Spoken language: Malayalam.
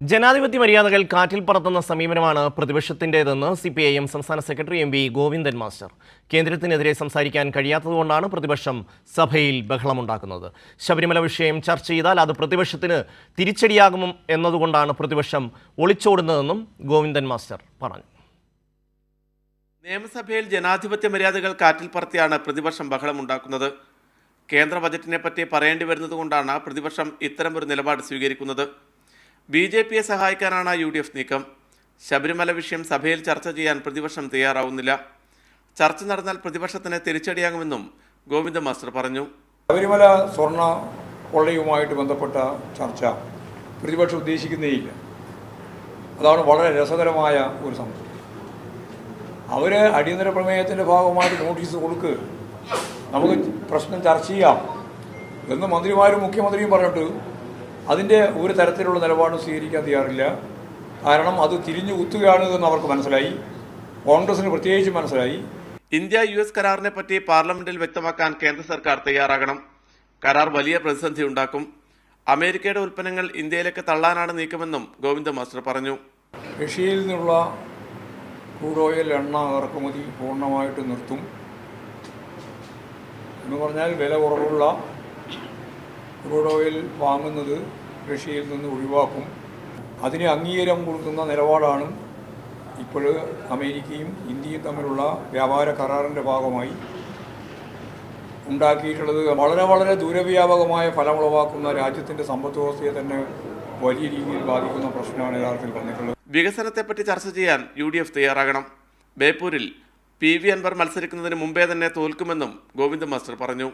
ജനാധിപത്യ മര്യാദകൾ കാറ്റിൽ പറത്തുന്ന സമീപനമാണ് പ്രതിപക്ഷത്തിന്റെതെന്ന് സി പി ഐ എം സംസ്ഥാന secretary M V Govindan master. കേന്ദ്രത്തിനെതിരെ സംസാരിക്കാൻ കഴിയാത്തതുകൊണ്ടാണ് പ്രതിപക്ഷം സഭയിൽ ബഹളമുണ്ടാക്കുന്നത്. ശബരിമല വിഷയം ചർച്ച ചെയ്താൽ അത് പ്രതിപക്ഷത്തിന് തിരിച്ചടിയാകും എന്നതുകൊണ്ടാണ് പ്രതിപക്ഷം ഒളിച്ചോടുന്നതെന്നും ഗോവിന്ദൻ മാസ്റ്റർ പറഞ്ഞു. നിയമസഭയിൽ ജനാധിപത്യ മര്യാദകൾ കാറ്റിൽ പറത്തിയാണ് പ്രതിപക്ഷം ബഹളമുണ്ടാക്കുന്നത്. കേന്ദ്ര ബജറ്റിനെ പറ്റി പറയേണ്ടി വരുന്നതുകൊണ്ടാണ് പ്രതിപക്ഷം ഇത്തരമൊരു നിലപാട് സ്വീകരിക്കുന്നത്. ബി ജെ പിയെ സഹായിക്കാനാണ് യു ഡി എഫ് നീക്കം. ശബരിമല വിഷയം സഭയിൽ ചർച്ച ചെയ്യാൻ പ്രതിപക്ഷം തയ്യാറാവുന്നില്ല. ചർച്ച നടന്നാൽ പ്രതിപക്ഷത്തിന് തിരിച്ചടിയാകുമെന്നും ഗോവിന്ദ മാസ്റ്റർ പറഞ്ഞു. ശബരിമല സ്വർണ കൊള്ളയുമായിട്ട് ബന്ധപ്പെട്ട ചർച്ച പ്രതിപക്ഷം ഉദ്ദേശിക്കുന്നേയില്ല. അതാണ് വളരെ രസകരമായ ഒരു സംഭവം. അവർ അടിയന്തര പ്രമേയത്തിന്റെ ഭാഗമായിട്ട് നോട്ടീസ് കൊടുക്ക്. നമുക്ക് പ്രശ്നം ചർച്ച ചെയ്യാം. എന്ന് മന്ത്രിമാരും മുഖ്യമന്ത്രിയും പറഞ്ഞിട്ട് അതിന്റെ ഒരു തരത്തിലുള്ള നിലപാടും സ്വീകരിക്കാൻ തയ്യാറില്ല. കാരണം അത് തിരിഞ്ഞു കുത്തുകയാണ് എന്ന് അവർക്ക് മനസ്സിലായി. കോൺഗ്രസിന് പ്രത്യേകിച്ച് മനസ്സിലായി. ഇന്ത്യ യു എസ് കരാറിനെ പറ്റി പാർലമെന്റിൽ വ്യക്തമാക്കാൻ കേന്ദ്ര സർക്കാർ തയ്യാറാകണം. കരാർ വലിയ പ്രതിസന്ധി ഉണ്ടാക്കും. അമേരിക്കയുടെ ഉൽപ്പന്നങ്ങൾ ഇന്ത്യയിലേക്ക് തള്ളാനാണ് നീക്കമെന്നും ഗോവിന്ദ മാസ്റ്റർ പറഞ്ഞു. റഷ്യയിൽ നിന്നുള്ള ക്രൂഡ് ഓയിൽ എണ്ണ ഇറക്കുമതി പൂർണമായിട്ട് നിർത്തും. എന്ന് പറഞ്ഞാൽ വില കുറവുള്ള ക്രൂഡ് ഓയിൽ വാങ്ങുന്നത് റഷ്യയിൽ നിന്ന് ഒഴിവാക്കും. അതിന് അംഗീകാരം കൊടുക്കുന്ന നിലപാടാണ് ഇപ്പോൾ അമേരിക്കയും ഇന്ത്യയും തമ്മിലുള്ള വ്യാപാര കരാറിന്റെ ഭാഗമായി ഉണ്ടാക്കിയിട്ടുള്ളത്. വളരെ വളരെ ദൂരവ്യാപകമായ ഫലമുളവാക്കുന്ന രാജ്യത്തിന്റെ സമ്പദ് വ്യവസ്ഥയെ തന്നെ വലിയ രീതിയിൽ ബാധിക്കുന്ന പ്രശ്നമാണ് യഥാർത്ഥത്തിൽ വന്നിട്ടുള്ളത്. വികസനത്തെപ്പറ്റി ചർച്ച ചെയ്യാൻ യു ഡി എഫ് തയ്യാറാകണം. ബേപ്പൂരിൽ പി വി അൻവർ മത്സരിക്കുന്നതിന് മുമ്പേ തന്നെ തോൽക്കുമെന്നും ഗോവിന്ദ് മാസ്റ്റർ പറഞ്ഞു.